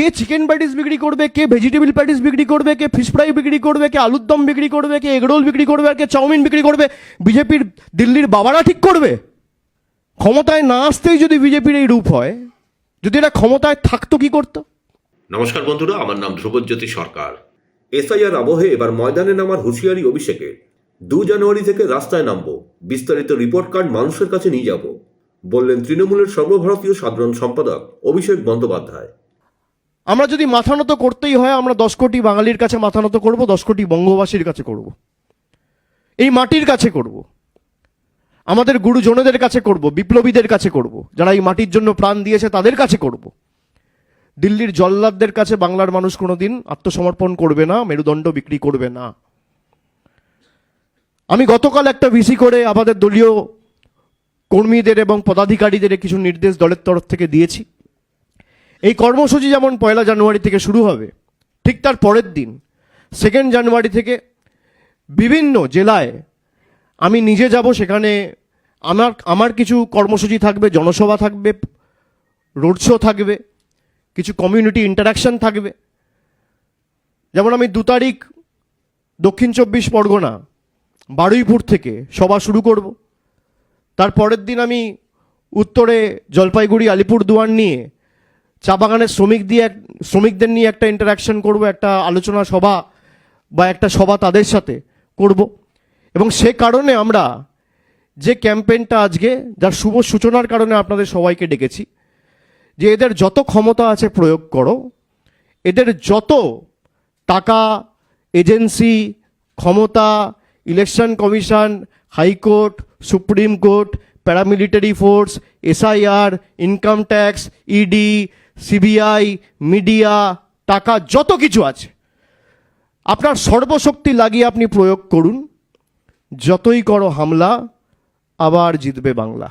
কে chicken patties বিক্রি করবে, কে vegetable patties বিক্রি করবে, কে ফিশ ফ্রাই বিক্রি করবে, কে আলুর দম বিক্রি করবে, কে এগরোল বিক্রি করবে, আর কে চাউমিন বিক্রি করবে, বিজেপির দিল্লির বাবারা ঠিক করবে? ক্ষমতায় না আসতেই যদি বিজেপির এই রূপ হয়, যদি এটা ক্ষমতায় থাকতো কি করতো? নমস্কার বন্ধুরা, আমার নাম ধ্রুবজ্যোতি সরকার। এসআইআর আবহে এবার ময়দানে নামার হুঁশিয়ারি অভিষেকে। দু জানুয়ারি থেকে রাস্তায় নামবো, বিস্তারিত রিপোর্ট কার্ড মানুষের কাছে নিয়ে যাব। বললেন তৃণমূলের সর্বভারতীয় সাধারণ সম্পাদক অভিষেক বন্দ্যোপাধ্যায়। আমরা যদি মাথা নত করতেই হয়, আমরা দশ কোটি বাঙালির কাছে মাথা নত করব, দশ কোটি বঙ্গবাসীর কাছে করব। এই মাটির কাছে করব। আমাদের গুরুজনদের কাছে করব, বিপ্লবীদের কাছে করব। যারা এই মাটির জন্য প্রাণ দিয়েছে, তাদের কাছে করব। দিল্লির জল্লাদদের কাছে বাংলার মানুষ কোনোদিন আত্মসমর্পণ করবে না, মেরুদণ্ড বিক্রি করবে না। আমি গতকাল একটা ভিসি করে আমাদের দলীয় কর্মীদের এবং পদাধিকারীদের কিছু নির্দেশ দলের তরফ থেকে দিয়েছি। এই কর্মসূচি যেমন পয়লা জানুয়ারি থেকে শুরু হবে, ঠিক তার পরের দিন সেকেন্ড জানুয়ারি থেকে বিভিন্ন জেলায় আমি নিজে যাব, সেখানে আমার আমার কিছু কর্মসূচি থাকবে, জনসভা থাকবে রোড শো থাকবে, কিছু কমিউনিটি ইন্টারাকশন থাকবে। যেমন আমি দু তারিখ দক্ষিণ চব্বিশ পরগনা, বারুইপুর থেকে সভা শুরু করব। তার পরের দিন আমি উত্তরে জলপাইগুড়ি আলিপুর দুয়ার নিয়ে চা বাগানের শ্রমিক দিয়ে শ্রমিকদের নিয়ে একটা ইন্টারাকশন করব, একটা আলোচনা সভা বা একটা সভা তাদের সাথে করব। এবং সে কারণে আমরা যে ক্যাম্পেইনটা আজকে, যার শুভ সূচনার কারণে আপনাদের সবাইকে ডেকেছি, যে এদের যত ক্ষমতা আছে প্রয়োগ করো, এদের যত টাকা, এজেন্সি, ক্ষমতা, election commission, high court, supreme court, paramilitary force, SIR, income tax, ED CBI, media, টাকা, যত কিছু আছে। আপনার সর্বশক্তি লাগিয়ে আপনি প্রয়োগ করুন। যতই করো হামলা, আবার জিতবে বাংলা।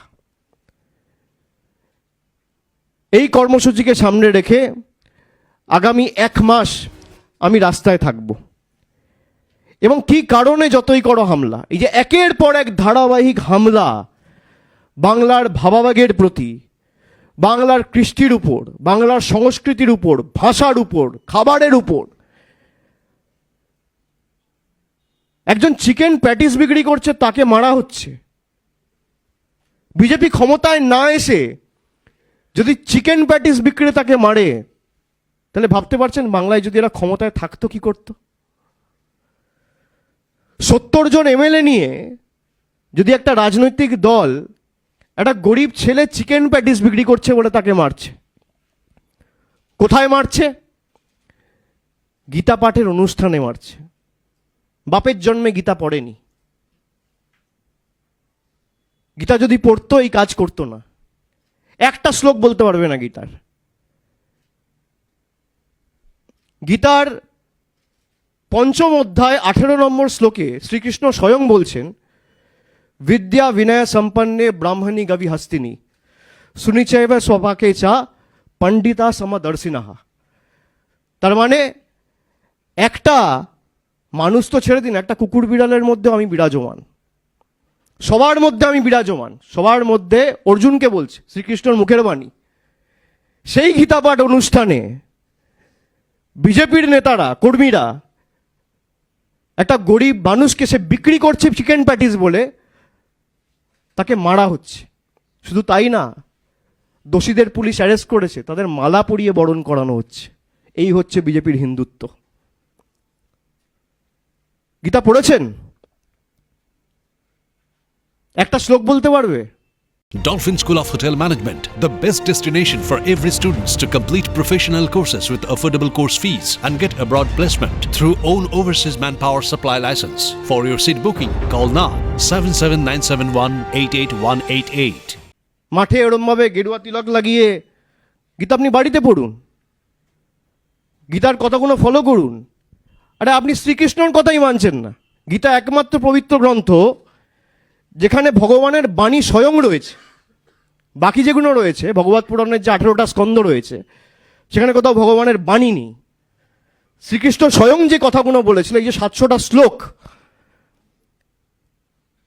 এই কর্মসূচিকে সামনে রেখে আগামী এক মাস আমি রাস্তায় থাকব। এবং কি কারণে যতই করো হামলা, এই যে একের পর এক ধারাবাহিক হামলা বাংলার ভাবাবেগের প্রতি বাংলার কৃষ্টির উপর, বাংলার সংস্কৃতির উপর, ভাষার উপর, খাবারের উপর। একজন চিকেন প্যাটিস বিক্রি করছে, তাকে মারা হচ্ছে। বিজেপি ক্ষমতায় না এসে যদি চিকেন প্যাটিস বিক্রেতাকে মারে, তাহলে ভাবতে পারছেন বাংলায় যদি এরা ক্ষমতায় থাকতো কি করতো? সত্তর জন এমএলএ নিয়ে যদি একটা রাজনৈতিক দল একটা গরিব ছেলে চিকেন প্যাটিস বিক্রি করছে বলে তাকে মারছে। কোথায় মারছে? গীতা পাঠের অনুষ্ঠানে মারছে। বাপের জন্মে গীতা পড়েনি। গীতা যদি পড়তো, এই কাজ করতো না। একটা শ্লোক বলতে পারবে না গীতার। গীতার পঞ্চম অধ্যায় আঠেরো নম্বর শ্লোকে শ্রীকৃষ্ণ স্বয়ং বলছেন বিদ্যা বিনয় সম্পন্নে ব্রাহ্মণী গবি হস্তিনী সুনিচৈব স্বপাকে চা পণ্ডিতা সমদর্শিনাহা তার মানে একটা মানুষ তো ছেড়ে দিন একটা কুকুর বিড়ালের মধ্যে আমি বিরাজমান সবার মধ্যে আমি বিরাজমান সবার মধ্যে অর্জুনকে বলছে শ্রীকৃষ্ণর মুখের বাণী সেই গীতাপাঠ অনুষ্ঠানে বিজেপির নেতারা, কর্মীরা, একটা গরিব মানুষকে সে বিক্রি করছে চিকেন প্যাটিস বলে তাকে মারা হচ্ছে। শুধু তাই না, দোষীদের পুলিশ অ্যারেস্ট করেছে, তাদের মালা পরিয়ে বরণ করানো হচ্ছে। এই হচ্ছে বিজেপির হিন্দুত্ব। গীতা পড়েছেন? একটা শ্লোক বলতে পারবে? Dolphin School of Hotel Management, the best destination for every students to complete professional courses with affordable course fees and get abroad placement through own overseas manpower supply license. For your seat booking, call now 77971 মাঠে এরমভাবে গেরুয়া তিলক লাগিয়ে গীতা আপনি বাড়িতে পড়ুন গীতার কথাগুলো follow করুন আরে আপনি শ্রীকৃষ্ণর কথাই মানছেন না গীতা একমাত্র পবিত্র গ্রন্থ যেখানে ভগবানের বাণী স্বয়ং রয়েছে। বাকি যেগুলো রয়েছে, ভগবত পুরাণের যে আঠেরোটা স্কন্দ রয়েছে, সেখানে কোথাও ভগবানের বাণী নেই। শ্রীকৃষ্ণ স্বয়ং যে কথাগুলো বলেছিল, এই যে সাতশোটা শ্লোক,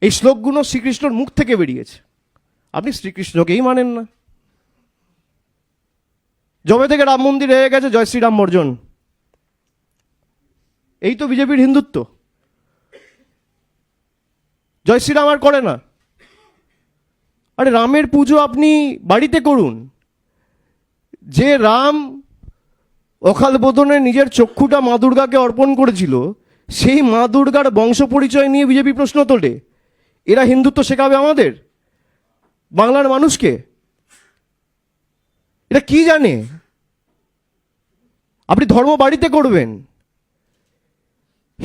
এই শ্লোকগুলো শ্রীকৃষ্ণর মুখ থেকে বেরিয়েছে। আপনি শ্রীকৃষ্ণকেই মানেন না। জবে থেকে রাম মন্দির হয়ে গেছে, জয় শ্রীরাম বর্জন এই তো বিজেপির হিন্দুত্ব। জয় শ্রীরাম আর করে না। আরে রামের পুজো আপনি বাড়িতে করুন। যে রাম অকাল বোধনে নিজের চক্ষুটা মা দুর্গাকে অর্পণ করেছিল, সেই মা দুর্গার বংশ পরিচয় নিয়ে বিজেপি প্রশ্ন তোলে। এরা হিন্দুত্ব শেখাবে আমাদের? বাংলার মানুষকে? এটা কি জানে? আপনি ধর্ম বাড়িতে করবেন।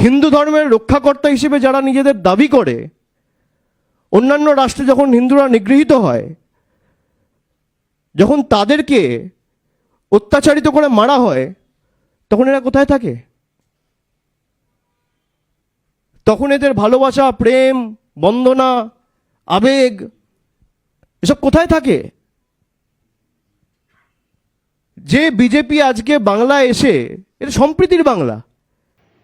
হিন্দু ধর্মের রক্ষাকর্তা হিসেবে যারা নিজেদের দাবি করে অন্যান্য রাষ্ট্রে যখন হিন্দুরা নিগৃহীত হয়, যখন তাদেরকে অত্যাচারিত করে মারা হয়, তখন এরা কোথায় থাকে? তখন এদের ভালোবাসা, প্রেম, বন্দনা, আবেগ, এসব কোথায় থাকে? যে বিজেপি আজকে বাংলায় এসে এটা সম্প্রীতির বাংলা।